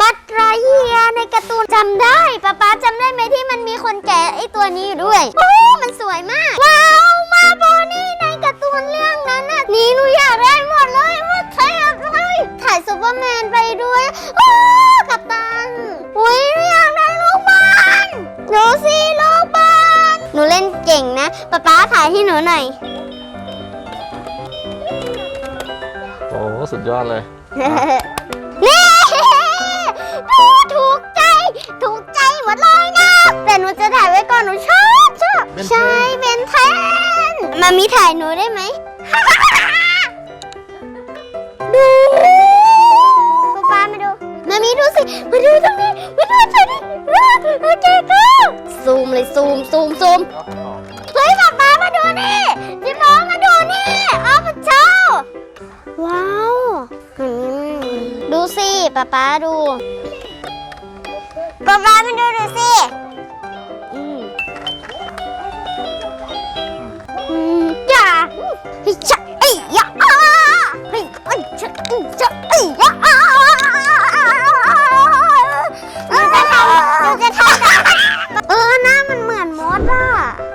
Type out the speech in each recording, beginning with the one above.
บัตรไรเฮียในการ์ตูนจำได้ป๊าป๊าจำได้ไหมที่มันมีคนแก่ไอตัวนี้อยู่ด้วยโอ้มันสวยมาก ว้าวมาโบนี่ในการ์ตูนเรื่องนั้นน่ะนี่หนูอยากได้หมดเลยว่าใครอยากได้ถ่ายซูเปอร์แมนไปด้วยโอ้กัปตันอุ้ยหนูอยากได้ลูกบอลดูสิลูกบอลหนูเล่นเก่งนะป๊าป๊าถ่ายให้หนูหน่อยโอ้สุดยอดเลย กใจหมดเลยนะแต่หนูจะถ่ายไว้ก่อนหนูชอบชอบเป็นเทรนใช่เป็นแทนมามีถ่ายหนูได้ไหม ดูป๊าป๊ามาดูมามีดูสิมาดูตรงนี้มาดูตรงนี้โอเคก็ซูมเลยซูมซูมซูม เฮ้ยป๊าป๊ามาดูนี่จิโมมาดูนี่อ้าวพระเจ้า ว้าวอืมดูสิป๊าป๊าดู ป๊าป๊ามาดูดูสิอืมอืมจ้าเฮ้ยจ้าเอ้ยยะอ้าเฮ้ยเอ้ยจ้าเอ้ยจ้าเอ้ยยะอ้าหนูจะทำหนูจะทำเออหน้ามันเหมือนมดอะ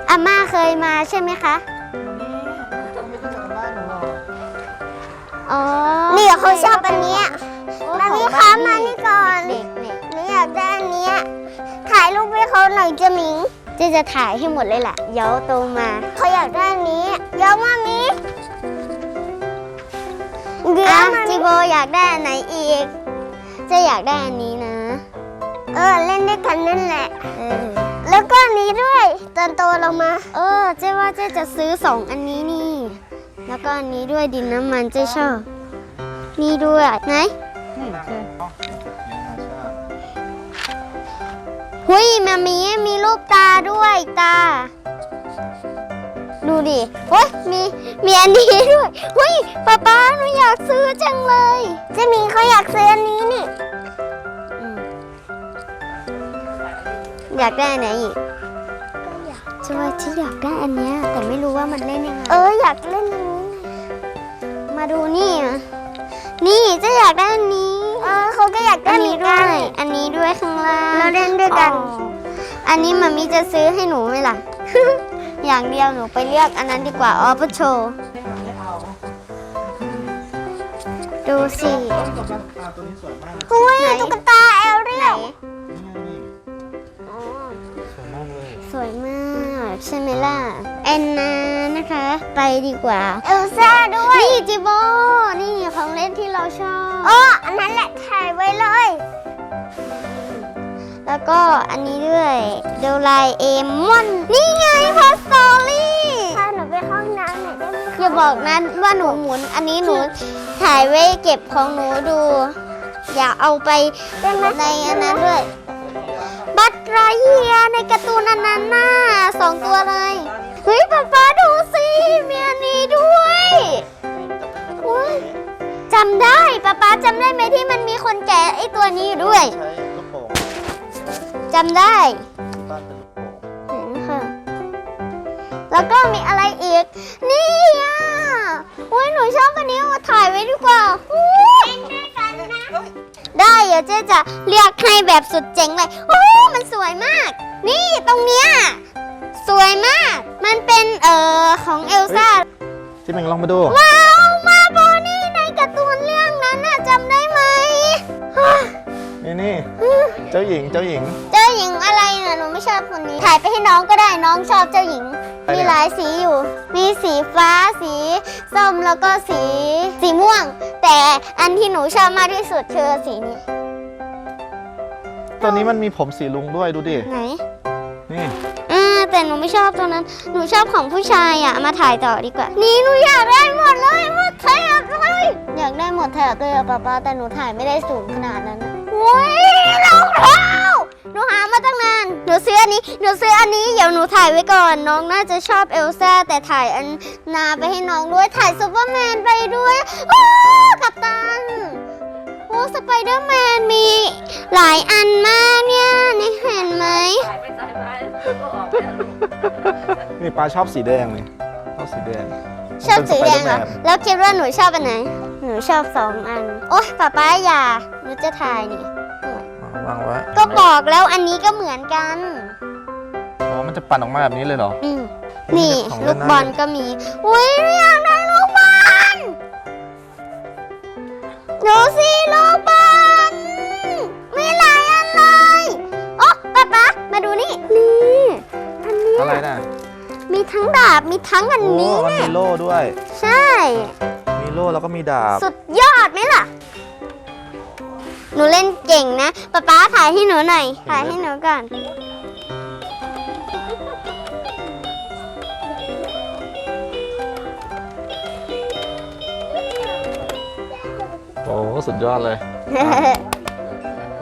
อาม่าเคยมาใช่ไหมคะอ๋อ นี่เขาชอบอันเนี้ยากได้อันเนี้ยถ่ายรูปให้เขาหน่อยจะหมิงเจะจะถ่ายให้หมดเลยแหละเดี๋ยวโตมาเขาอยากได้อันนี้เดี๋ยวมามีเดี๋ยวอะมาจิมีโบอยากได้อันไหนอีกเจะอยากได้อันนี้นะเออเล่นด้วยกันนั่นแหละ เออแล้วก็อันนี้ด้วยตอนโตเรามา เออเจ๊ว่าเจ๊จะซื้อสองอันนี้นี่ แล้วก็อันนี้ด้วยดินน้ำมันเจ๊ชอบนี่ด้วยไหน หุยมามีมีรูปตาด้วยตา ดูดิโอ้ยมีมีอันนี้ด้วยหุยป๊าป๊าหนูอยากซื้อจังเลยเจะหมิงเขาอยากซื้ออันนี้นี่อืมอยากได้อันไหนอีกจะว่าที่อยากได้อันเนี้ยแต่ไม่รู้ว่ามันเล่นยังไงเอออยากเล่นอันนี้นะมาดูนี่อะนี่เจะอยากได้อันนี้ เออเขาก็อยากได้อันเหมืนี้อนด้วกันยอันนี้ด้วยข้างล่าง เราเล่นด้วยกันอ๋ออันนี้มามีจะซื้อให้หนูไหมล่ะ อย่างเดียวหนูไปเลือกอันนั้นดีกว่าออปโชดูสิตัวนี้สวยมากอุ้ยไหนตุ๊กตาแอลเรีไหนยลอ๋อสวยมากเลยสวยมากใช่ไหมล่ะแอนนานะคะ ไปดีกว่า เอลซ่าด้วยนี่จิโบนี่ของเล่นที่เราชอบเอออันนั้นแหละถ่ายไว้เลย แล้วก็อันนี้ด้วยเดลไลเอมอน นี่ไงพอสตอรี่พาหนูไปห้องน้ำหน่อยได้ไหมคะอย่าบอกนะว่าหนูหมุน อันนี้หนูถ่ายไว้เก็บของหนูดู อย่าเอาไปในอันนั้นด้วย บัตรไรเฮียในการ์ตูนอันนั้นน่ะสองตัวเลย จำได้บ้านเป็นลูกโป่งเห็นค่ะ แล้วก็มีอะไรอีก นี่อะอุ้ยหนูชอบอันนี้เอามาถ่ายไว้ดีกว่าอุ๊ยได้เดี๋ยวเจ๊จะเรียกให้แบบสุดเจ๋งเลยโอ้มันสวยมาก นี่ตรงเนี้ยสวยมาก มันเป็นเอ่อของเอลซ่าที่เมงลองมาดู ว้าว มาโบนี่ในการ์ตูนเรื่องนั้นน่ะจำได้ไหม นี่นี่เจ้าหญิงเจ้าหญิงเจ้า หญิงอะไรน่ะหนูไม่ชอบคนนี้ ถ่ายไปให้น้องก็ได้น้องชอบเจ้าหญิงอะไรมีเนี่ยหลายสีอยู่ มีสีฟ้าสีส้มแล้วก็สีสีม่วง แต่อันที่หนูชอบมากที่สุดคือสีนี้ตัวนี้มันมีผมสีลุงด้วยดูดิ ไหนนี่ อ่าแต่หนูไม่ชอบตัวนั้น หนูชอบของผู้ชายอะมาถ่ายต่อดีกว่า นี่หนูอยากได้หมดเลยหมดแถบเลยอยากได้หมดแถบเลยอะป๊าป๊าแต่หนูถ่ายไม่ได้สูงขนาดนั้นนะโอ้ยรองเท้า หนูหามาตั้งนาน หนูซื้ออันนี้ หนูซื้ออันนี้เดี๋ยวหนูถ่ายไว้ก่อน น้องน่าจะชอบเอลซ่าแต่ถ่ายอันนาไปให้น้องด้วย ถ่ายซูเปอร์แมนไปด้วยโอ้กัปตันโอ้สไปเดอร์แมนมีหลายอันมากเนี่ย นี่เห็นไหมนี่ปลาชอบสีแดงเลยชอบสีแดง ชอบสีแดงเหรอเป็น Spider-Man แล้วคิดว่าหนูชอบอันไหน หนูชอบสองอัน โอ๊ยป๊าป๊าอย่า หนูจะถ่ายนี่โอ้ย วางไว้ก็บอกแล้วอันนี้ก็เหมือนกัน อ๋อ มันจะปั่นออกมาแบบนี้เลยเหรอ อืมนี่ของเล่ลูนกน่าบอลเล่นก็มี อุ้ยอยากได้ลูกบอลดูสิลูกบอลมีหลายอันเลยโอ้ป๊าป๊ามาดูนี่ นี่ อันนี้ อะไรน่ะมีทั้งดาบ มีทั้งอันโอ้นี้มันมีโล่ด้วย ใช่ มีโล่แล้วก็มีดาบ สุดยอดไหมล่ะ หนูเล่นเก่งนะป๊าป๊าถ่ายให้หนูหน่อยถ่ายให้หนูก่อน โอ้สุดยอดเลย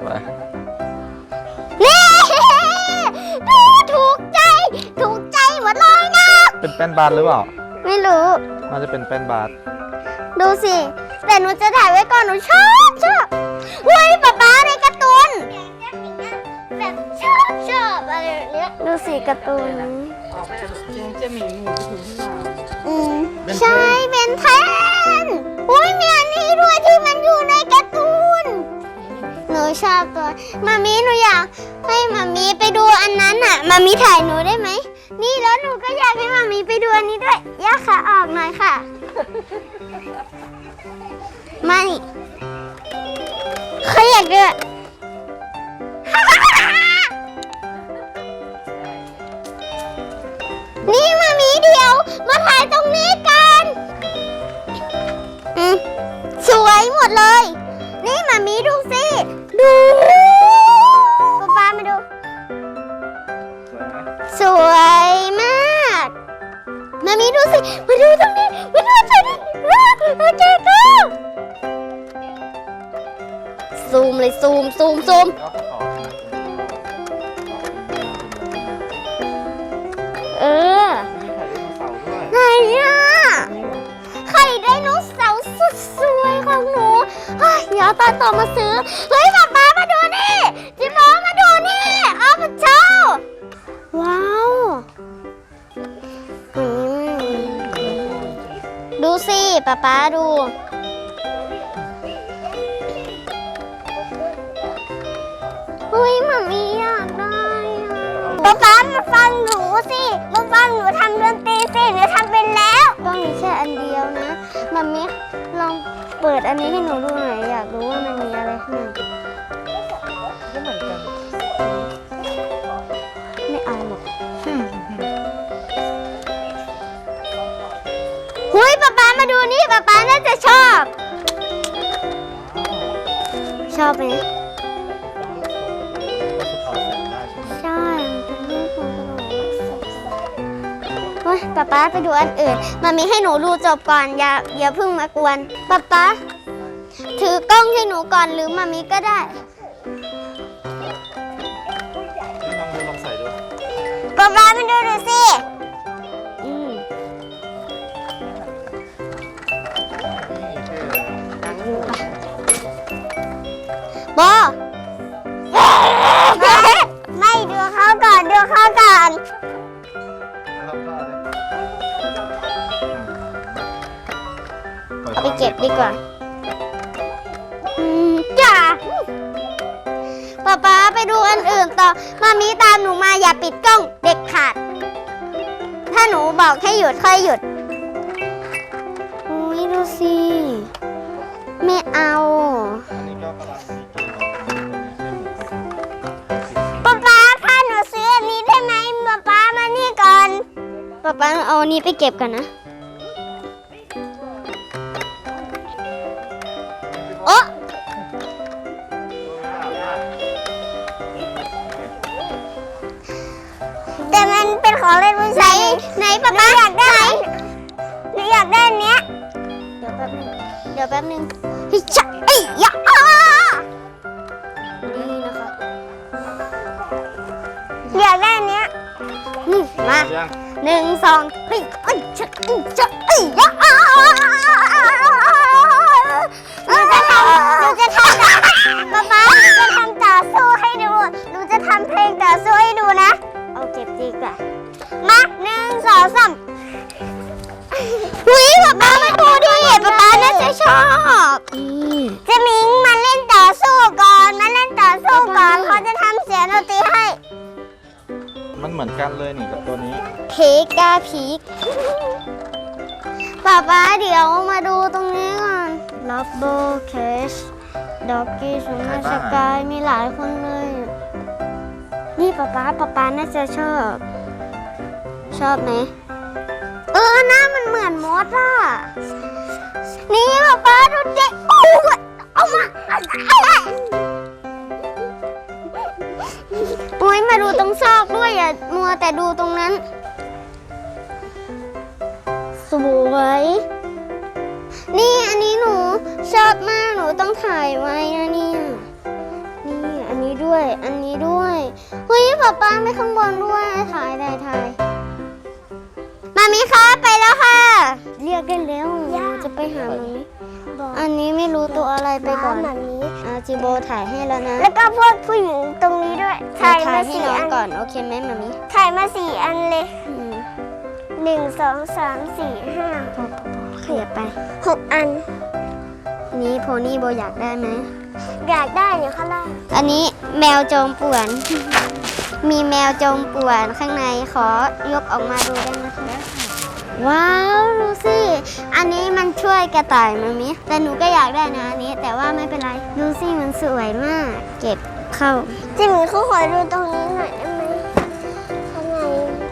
ไปนี่ดูถูกใจ ถูกใจหมดเลยนะ เป็นแป้นบาสหรือเปล่าไม่รู้ น่าจะเป็นแป้นบาสดูสิ แต่หนูจะถ่ายไว้ก่อน หนูชอบชอบ ชอบอะไรแบบเนี้ยดูสิการ์ตูนอืมใช่เป็นแทนอุ้ยมีอันนี้ด้วยที่มันอยู่ในการ์ตูน หนูชอบตัวมามีหนูอยากให้มามีไปดูอันนั้นอะมามีถ่ายหนูได้ไหม นี่แล้วหนูก็อยากให้มามีไปดูอันนี้ด้วยย่าขาออกหน่อยค่ะมานี่เขาอยากด้ นี่มามีเดียว มาถ่ายตรงนี้กันอืมสวยหมดเลย นี่มามีดูสิดูป๊าป๊ามาดู สวยไหมสวยมากมามีดูสิ มาดูตรงนี้ มาดูตรงนี้ว้าวโอเคก็ซูมเลยซูมซูมซูมเอ เฮ้วตอนต่อมาซื้อ เฮ้ยป๊าป๊ามาดูนี่จิโมมาดูนี่อ้าวพระเจ้า ว้าวอืมดูสิป๊าป๊าดู เฮ้ยมามีอยากได้อะป๊าป๊ามาฟังหนูสิ มาฟังหนูทำดนตรีสิ หนูทำเป็นแล้ว ต้องมีแค่อันเดียวนะ หมามีลองเปิดอันนี้ให้หนูดูหน่อยอยากรู้ว่ามันมีอะไรข้างในไม่เอาหรอกคุยป๊าป๊ามาดูนี่ป๊าป๊าน่าจะชอบ ชอบไหม ป๊าป๊าไปดูอันอื่นมามีให้หนูดูจบก่อนอย่าอย่าเพิ่งมากวนป๊าป๊าถือกล้องให้หนูก่อนหรือมามีก็ได้ลองใส่ดูป๊าป๊ามาดูหนูสิอืมบอไม่ ก็บดีกว่าจ้าป๊าป๊าไปดูอันอื่นต่อ มามีตามหนูมาอย่าปิดกล้องเด็กขาด ถ้าหนูบอกให้หยุดค่อยหยุดอุ้ยดูสิ ไม่เอาป๊าป๊าพาหนูซื้ออันนี้ได้ไหมป๊าป๊ามานี่ก่อนป๊าป๊าเอาอันนี้ไปเก็บกันนะ ของเล่นผู้ไหนชายไหนป๊าป๊าอยากได้หนูอยากได้อันเนี้ยเดี๋ยวแป๊บนึงเดี๋ยวแป๊บนึงเฮ้ยชะเอ้ยยะอ้านี่นะคะอยากได้อันเนี้ยนี่มา ยัง หนึ่งสองเฮ้ยเอ้ยชะเอ้ยชะเอ้ยยะ กันเลยนี่กับตัวนี้ เพกาพีกป๊าป๊าเดี๋ยวมาดูตรงนี้ก่อนลับเบิลเคชด็อกกี้สุนัขสกายมีหลายคนเลย นี่ป๊าป๊าป๊าป๊าน่าจะชอบ ชอบไหม เออหน้ามันเหมือนมดอะ นี่ป๊าป๊าดูเด็กโอ้ยเอามา อะไรโอ้ยมาดูตรงซอกด้วยอย่ามัวแต่ดูตรงนั้น สวย นี่อันนี้หนูชอบมากหนูต้องถ่ายไว้นะเนี่ยนี่อันนี้ด้วยอันนี้ด้วยเฮ้ยป๊าป้าไปข้างบนด้วยถ่ายได้ถ่ายมามีคะไปแล้วค่ะ เรียกได้แล้วหนูจะ ไปหามามีบอกอันนี้ไม่รู้ตัวอะไรไปก่อนแบบนี้อาจิโบถ่ายให้แล้วนะแล้วก็พวกผู้หญิงตรงนี้ด้วยถ่ายถ่ามายให้สี่น้องอันก่อนโอเคไหมมามีถ่ายมาสี่อันเลยอืมหนึ่งสองสามสี่ห้าขยับไปหกอันอัน นี้โพนี่โบอยากได้ไหมอยากได้เนี่ยข้างล่างอันนี้แมวจงป่วน มีแมวจงป่วนข้างในขอยกออกมาดูได้ไหมคะ ว้าวดูสิ อันนี้มันช่วยกระต่ายมามิ แต่หนูก็อยากได้นะอันนี้ แต่ว่าไม่เป็นไร ดูสิมันสวยมาก เก็บเข้าจิมมี่เขาขอดูตรงนี้หน่อยได้ไหมข้างใน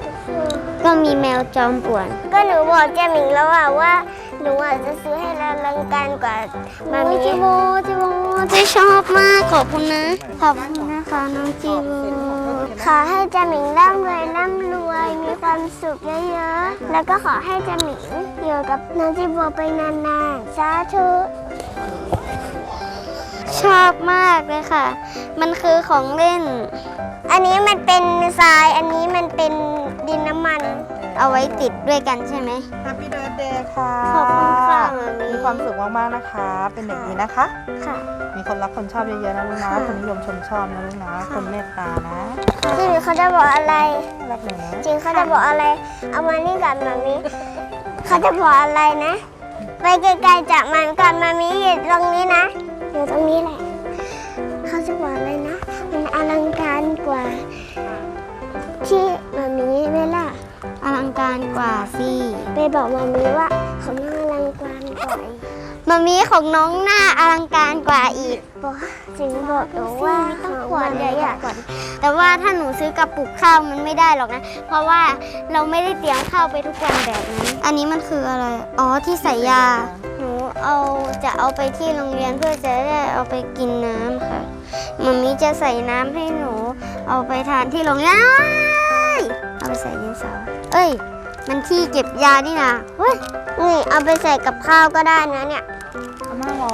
ทุกคนก็มีแมวจอมป่วน ก็หนูบอกเจมิงแล้วอะว่า หนูอาจจะซื้อให้เราลังการกว่ามาโอ้มียจิโบจิโบจะชอบมากขอบคุณนะ ขอบคุณนะคะน้องจิโบขอให้เจมิงร่ำรวยร่ำรวยมีความสุขเยอะๆ แล้วก็ขอให้เจมิงอยู่กับน้องจิโบไปนานๆสาธุชอบมากเลยค่ะ มันคือของเล่น อันนี้มันเป็นทราย อันนี้มันเป็นดินน้ำมัน เอาไว้ติดด้วยกันใช่ไหมแฮปปี้ เบิร์ดเดย์ค่ะขอบคุณค่ะมามี มีความสุขมากๆนะคะ เป็นเด็กดีนะคะ ค่ะ มีคนรักคนชอบเยอะๆนะลูกนะคนนิยมชมชอบนะลูกนะคนเมตตานะจริงเขาจะบอกอะไร รักหนูนะจริงเขาจะบอกอะไร เอามานี่ก่อนมามีเขาจะบอกอะไรนะ ไปไกลๆจากมันก่อนมามีอยู่ตรงนี้นะ อยู่ตรงนี้แหละ เขาจะบอกอะไรนะ มันอลังการกว่า ที่มามีเวลา อลังการกว่าสิไปบอกมามีว่าเขาน่าอลังการกว่าอีกมามีของน้องหน้าอลังการกว่าอีกบอกจริงบอกหนูว่าต้องของขวดมาใหมีญ่อะๆก่อนแต่ว่าถ้าหนูซื้อกระปุกข้าวมันไม่ได้หรอกนะ เพราะว่าเราไม่ได้เตรียมข้าวไปทุกวันแบบนั้น อันนี้มันคืออะไร อ๋อที่ใส่ยา หนูเอาจะเอาไปที่โรงเรียนเพื่อจะได้เอาไปกินน้ำค่ะ มัมมี่จะใส่น้ำให้หนู เอาไปทานที่โรงเรียนเอ้ยเอา ไปใส่ดินสอเอ้ย มันที่เก็บยานี่นะเฮ้ย นี่เอาไปใส่กับข้าวก็ได้นะเนี่ยอาม่ารอ